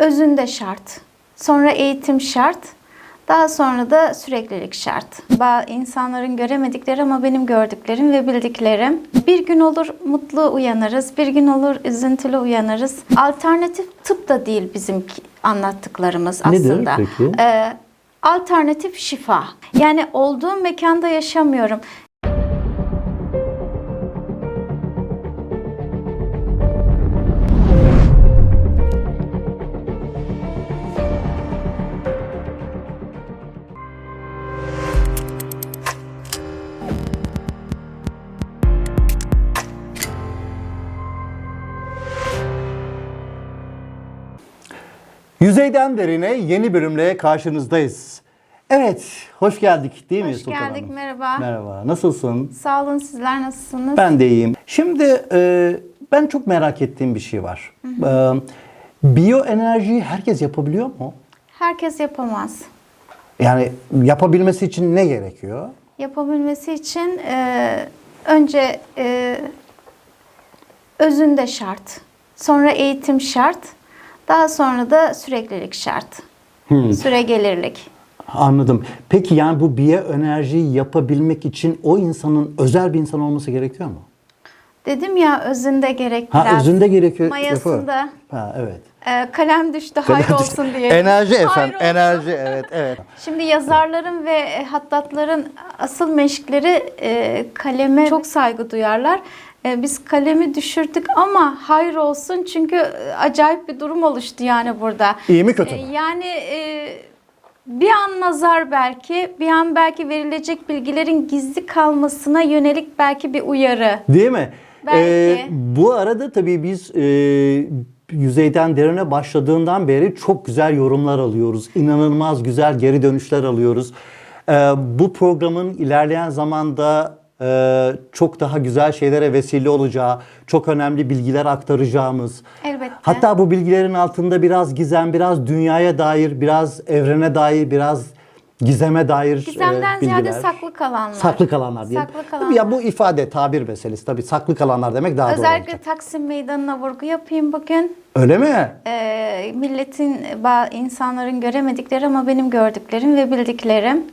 özünde şart. Sonra eğitim şart. Daha sonra da süreklilik şart. Bazı insanların göremedikleri ama benim gördüklerim ve bildiklerim. Bir gün olur mutlu uyanırız, bir gün olur üzüntülü uyanırız. Alternatif tıp da değil bizim anlattıklarımız Nedir aslında. peki? Ee, alternatif şifa. Yani olduğum mekanda yaşamıyorum. Yüzeyden derine yeni bölümle karşınızdayız. Evet, hoş geldik değil mi Hoş Sultan geldik, Hanım? merhaba. Merhaba, nasılsın? Sağ olun sizler nasılsınız? Ben de iyiyim. Şimdi e, ben çok merak ettiğim bir şey var. E, biyoenerjiyi herkes yapabiliyor mu? Herkes yapamaz. Yani yapabilmesi için ne gerekiyor? Yapabilmesi için e, önce e, özünde şart. Sonra eğitim şart. Daha sonra da süreklilik şart. Süre gelirlik. Anladım. Peki yani bu biyoenerjiyi yapabilmek için o insanın özel bir insan olması gerekiyor mu? Dedim ya özünde gerek Ha biraz. özünde gerekiyor. Mayasında. Ha evet. E, kalem düştü hayır olsun diye. Enerji Hayır efendim. olsun. Enerji evet evet. Şimdi yazarların ve e, hattatların asıl meşkleri e, kaleme çok saygı duyarlar. E, biz kalemi düşürdük ama hayır olsun çünkü e, acayip bir durum oluştu yani burada. İyi mi kötü mü? E, yani e, bir an nazar belki, bir an belki verilecek bilgilerin gizli kalmasına yönelik belki bir uyarı. Değil mi? Belki. Ee, bu arada tabii biz e, yüzeyden derine başladığından beri çok güzel yorumlar alıyoruz. İnanılmaz güzel geri dönüşler alıyoruz. Ee, bu programın ilerleyen zamanda çok daha güzel şeylere vesile olacağı, çok önemli bilgiler aktaracağımız. Elbette. Hatta bu bilgilerin altında biraz gizem, biraz dünyaya dair, biraz evrene dair, biraz gizeme dair e, Gizemden bilgiler. ziyade saklı kalanlar. Saklı kalanlar diyelim. Saklı kalanlar. Ya bu ifade tabir meselesi. Tabii saklı kalanlar demek daha doğru Özellikle. Taksim Meydanı'na vurgu yapayım bugün. Öyle mi? e, milletin, insanların göremedikleri ama benim gördüklerim ve bildiklerim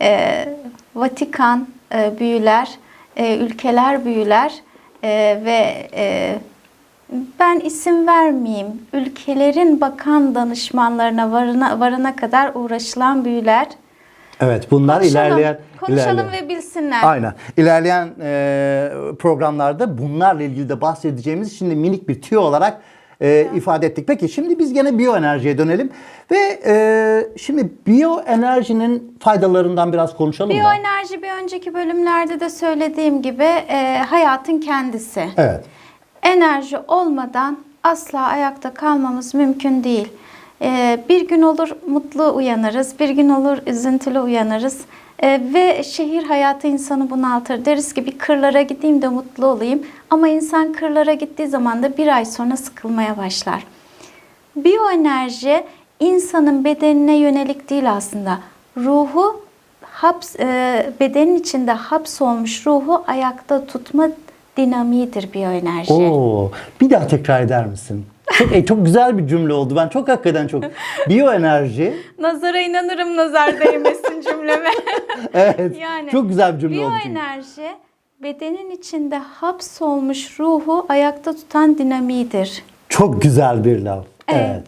e, Vatikan e, büyüler, e, ülkeler büyüler e, ve e, ben isim vermeyeyim. Ülkelerin bakan danışmanlarına varına, varana kadar uğraşılan büyüler. Evet bunlar Konuşalım, ilerleyen konuşalım ilerleyen- ve bilsinler. Aynen. İlerleyen e, programlarda bunlarla ilgili de bahsedeceğimiz şimdi minik bir tüyo olarak e, ifade ettik. Peki şimdi biz gene biyoenerjiye dönelim ve e, şimdi biyoenerjinin faydalarından biraz konuşalım mı? Biyoenerji bir önceki bölümlerde de söylediğim gibi e, hayatın kendisi. Evet. Enerji olmadan asla ayakta kalmamız mümkün değil. Ee, bir gün olur mutlu uyanırız, bir gün olur üzüntülü uyanırız. Ee, ve şehir hayatı insanı bunaltır. Deriz ki bir kırlara gideyim de mutlu olayım. Ama insan kırlara gittiği zaman da bir ay sonra sıkılmaya başlar. Biyoenerji insanın bedenine yönelik değil aslında. Ruhu haps, e, bedenin içinde hapsolmuş ruhu ayakta tutma dinamiğidir biyoenerji. Oo, bir daha tekrar eder misin? Çok, e, çok güzel bir cümle oldu. Ben çok hakikaten çok. Biyoenerji. Nazara inanırım nazar değmesin cümleme. Evet. Yani çok güzel bir cümle oldu. Biyoenerji bedenin içinde hapsolmuş ruhu ayakta tutan dinamiğidir. Çok güzel bir laf. Evet.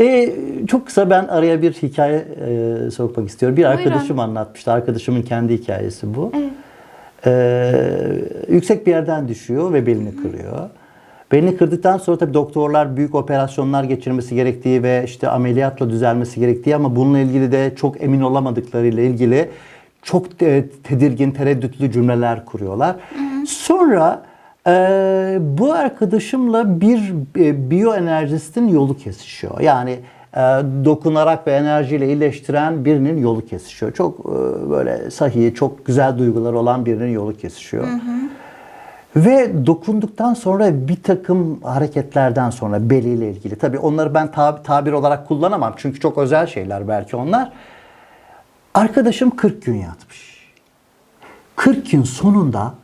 Ee, çok kısa ben araya bir hikaye e, sokmak istiyorum. Bir Buyurun. arkadaşım anlatmıştı. Arkadaşımın kendi hikayesi bu. Evet. Ee, yüksek bir yerden düşüyor ve belini kırıyor. Belini kırdıktan sonra tabii doktorlar büyük operasyonlar geçirmesi gerektiği ve işte ameliyatla düzelmesi gerektiği ama bununla ilgili de çok emin olamadıklarıyla ilgili çok te- tedirgin, tereddütlü cümleler kuruyorlar. Sonra e, bu arkadaşımla bir e, biyoenerjistin yolu kesişiyor. Yani e, dokunarak ve enerjiyle iyileştiren birinin yolu kesişiyor. Çok e, böyle sahi, çok güzel duygular olan birinin yolu kesişiyor. Ve dokunduktan sonra bir takım hareketlerden sonra beliyle ilgili. Tabii onları ben tab- tabir olarak kullanamam. Çünkü çok özel şeyler belki onlar. Arkadaşım 40 gün yatmış. 40 gün sonunda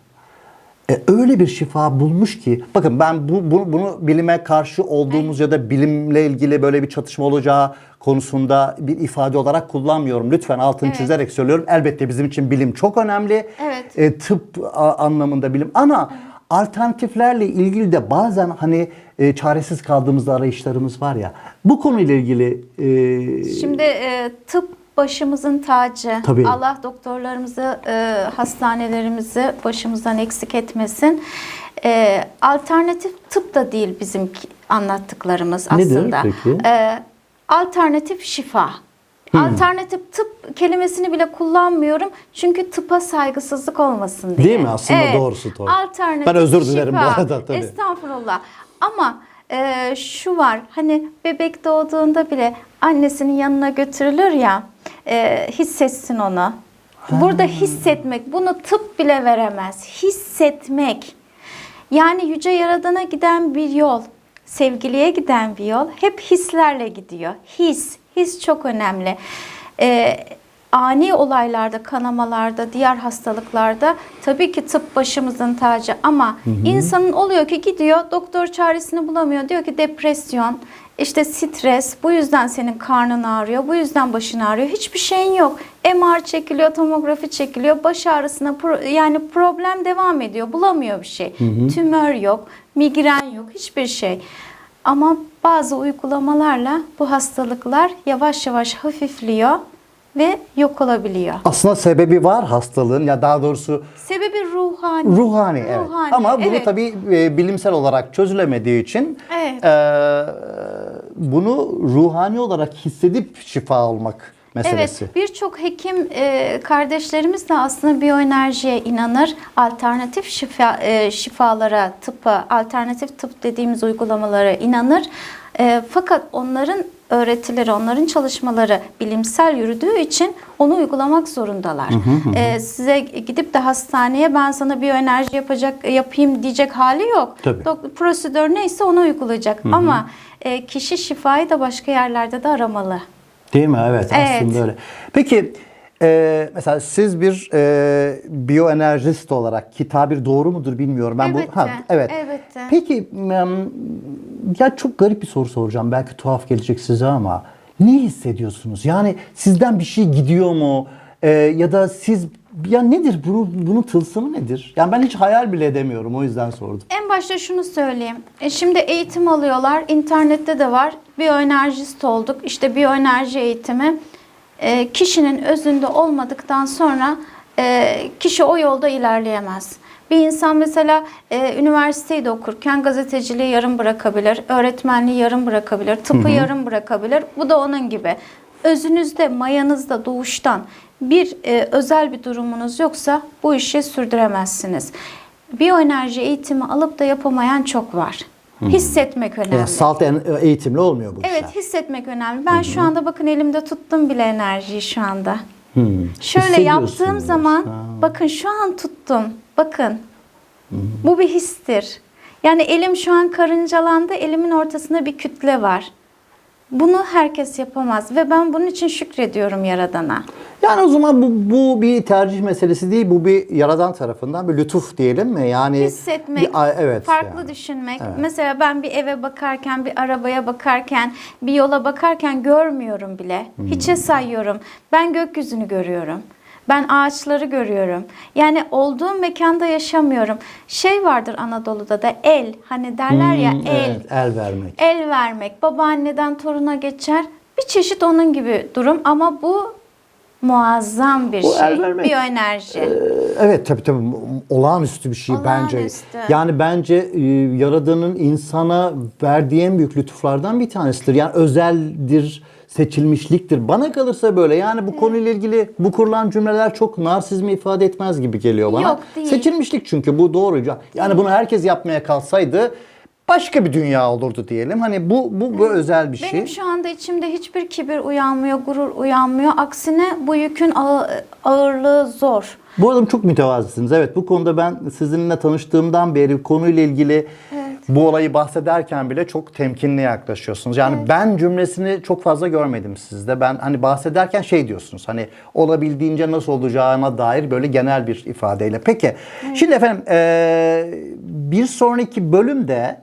e, öyle bir şifa bulmuş ki bakın ben bu, bu- bunu bilime karşı olduğumuz ya da bilimle ilgili böyle bir çatışma olacağı konusunda bir ifade olarak kullanmıyorum. Lütfen altını Evet. çizerek söylüyorum. Elbette bizim için bilim çok önemli. Evet. E, tıp a- anlamında bilim ama alternatiflerle ilgili de bazen hani e, çaresiz kaldığımızda arayışlarımız var ya. Bu konuyla ilgili e, Şimdi e, tıp başımızın tacı. Tabii. Allah doktorlarımızı, e, hastanelerimizi başımızdan eksik etmesin. E, alternatif tıp da değil bizim anlattıklarımız Nedir aslında. peki? E, alternatif şifa. Alternatif tıp kelimesini bile kullanmıyorum çünkü tıpa saygısızlık olmasın diye. Değil mi? Aslında doğrusu doğru. Alternatif Ben özür dilerim bu şifa. arada, tabii. Estağfurullah. Ama e, şu var hani bebek doğduğunda bile annesinin yanına götürülür ya e, hissetsin onu. Burada hissetmek bunu tıp bile veremez. Hissetmek. Yani yüce yaradana giden bir yol, sevgiliye giden bir yol hep hislerle gidiyor. His, his çok önemli. Ee, ani olaylarda, kanamalarda, diğer hastalıklarda tabii ki tıp başımızın tacı ama insanın oluyor ki gidiyor doktor çaresini bulamıyor. Diyor ki depresyon, işte stres, bu yüzden senin karnın ağrıyor, bu yüzden başın ağrıyor. Hiçbir şeyin yok. MR çekiliyor, tomografi çekiliyor, baş ağrısına pro- yani problem devam ediyor. Bulamıyor bir şey. Tümör yok, migren yok, hiçbir şey. Ama bazı uygulamalarla bu hastalıklar yavaş yavaş hafifliyor ve yok olabiliyor. aslında sebebi var hastalığın ya daha doğrusu Sebebi ruhani. Ruhani, evet. Ruhani, Ama bunu evet. tabii e, bilimsel olarak çözülemediği için Evet. e, bunu ruhani olarak hissedip şifa olmak meselesi. Evet, birçok hekim e, kardeşlerimiz de aslında biyoenerjiye inanır. Alternatif şifa, e, şifalara, tıpa, alternatif tıp dediğimiz uygulamalara inanır. E, fakat onların öğretileri, onların çalışmaları bilimsel yürüdüğü için onu uygulamak zorundalar. E, size gidip de hastaneye ben sana biyoenerji yapacak yapayım diyecek hali yok. Tabii. Dok- prosedür neyse onu uygulayacak. Ama e, kişi şifayı da başka yerlerde de aramalı. Değil mi? Evet, Evet. aslında öyle. Peki e, mesela siz bir e, biyoenerjist olarak ki tabir doğru mudur bilmiyorum. Ben Elbette, bu ha, evet. elbette. Peki ya çok garip bir soru soracağım. Belki tuhaf gelecek size ama ne hissediyorsunuz? Yani sizden bir şey gidiyor mu? E, ya da siz ya nedir bunu bunun tılsımı nedir? Yani ben hiç hayal bile edemiyorum. O yüzden sordum. En başta şunu söyleyeyim. E şimdi eğitim alıyorlar. İnternette de var. Biyoenerjist olduk. İşte biyoenerji eğitimi. E, kişinin özünde olmadıktan sonra e, kişi o yolda ilerleyemez. Bir insan mesela e, üniversiteyi de okurken gazeteciliği yarım bırakabilir, öğretmenliği yarım bırakabilir, tıpı yarım bırakabilir. Bu da onun gibi. Özünüzde, mayanızda doğuştan bir e, özel bir durumunuz yoksa bu işi sürdüremezsiniz. Biyoenerji eğitimi alıp da yapamayan çok var. Hissetmek önemli. Yani salt en- eğitimli olmuyor bu Evet işler. hissetmek önemli. Ben şu anda bakın elimde tuttum bile enerjiyi şu anda. Hmm. Şöyle yaptığım zaman Ha. bakın şu an tuttum. Bakın. Bu bir histir. Yani elim şu an karıncalandı. Elimin ortasında bir kütle var. Bunu herkes yapamaz ve ben bunun için şükrediyorum Yaradan'a. Yani o zaman bu, bu bir tercih meselesi değil, bu bir yaradan tarafından bir lütuf diyelim mi? Yani Hissetmek, bir- evet. farklı yani. düşünmek. Evet. Mesela ben bir eve bakarken, bir arabaya bakarken, bir yola bakarken görmüyorum bile. Hmm. Hiçe sayıyorum. Ben gökyüzünü görüyorum. Ben ağaçları görüyorum. Yani olduğum mekanda yaşamıyorum. Şey vardır Anadolu'da da el. Hani derler ya Hmm, el. evet, el vermek. El vermek. Babaanneden toruna geçer. Bir çeşit onun gibi durum ama bu muazzam bir Bu el şey. vermek, Biyoenerji. Ee, Evet tabii tabii olağanüstü bir şey bence. Olağanüstü. Yani bence e, Yaradan'ın insana verdiği en büyük lütuflardan bir tanesidir. Yani özeldir, seçilmişliktir. Bana kalırsa böyle. Yani bu konuyla ilgili bu kurulan cümleler çok narsizmi ifade etmez gibi geliyor bana. Yok, değil. Seçilmişlik çünkü bu doğru. Yani bunu herkes yapmaya kalsaydı başka bir dünya olurdu diyelim. Hani bu bu, bu özel bir şey. Benim şu anda içimde hiçbir kibir uyanmıyor, gurur uyanmıyor. Aksine bu yükün ağı- ağırlığı zor. Bu arada çok mütevazısınız. Evet bu konuda ben sizinle tanıştığımdan beri konuyla ilgili bu olayı bahsederken bile çok temkinli yaklaşıyorsunuz. Yani ben cümlesini çok fazla görmedim sizde. Ben hani bahsederken şey diyorsunuz. Hani olabildiğince nasıl olacağına dair böyle genel bir ifadeyle. Peki. Şimdi efendim eee, bir sonraki bölümde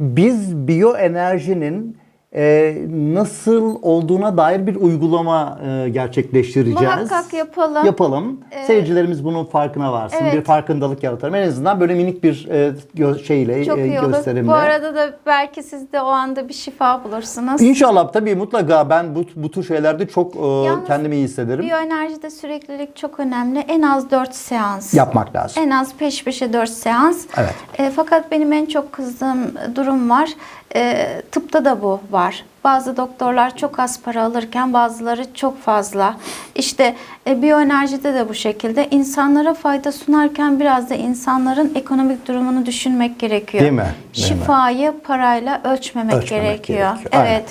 biz biyoenerjinin eee nasıl olduğuna dair bir uygulama eee, gerçekleştireceğiz. Muhakkak yapalım. Yapalım. Seyircilerimiz bunun farkına varsın. Evet. Bir farkındalık yaratalım. En azından böyle minik bir e, gö- şeyle, Çok e, iyi olur. gösterimle. Bu arada da belki siz de o anda bir şifa bulursunuz. İnşallah tabii mutlaka ben bu, bu tür şeylerde çok e, Yalnız kendimi iyi hissederim. Biyoenerjide süreklilik çok önemli. En az 4 seans. Yapmak lazım. En az peş peşe 4 seans. Evet. E, fakat benim en çok kızdığım durum var. E, tıpta da bu var. Bazı doktorlar çok az para alırken bazıları çok fazla. İşte e, biyoenerjide de bu şekilde. İnsanlara fayda sunarken biraz da insanların ekonomik durumunu düşünmek gerekiyor. Değil mi? Değil mi? Şifayı parayla ölçmemek, Ölçmemek gerekiyor. gerekiyor. Aynen. Evet.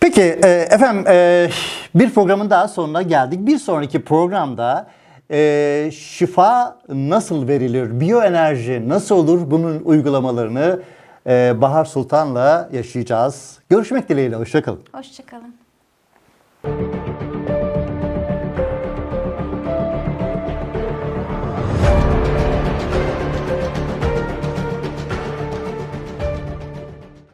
Peki e, efendim e, bir programın daha sonuna geldik. Bir sonraki programda e, şifa nasıl verilir, biyoenerji nasıl olur bunun uygulamalarını ee, Bahar Sultan'la yaşayacağız. Görüşmek dileğiyle. Hoşçakalın. Hoşçakalın.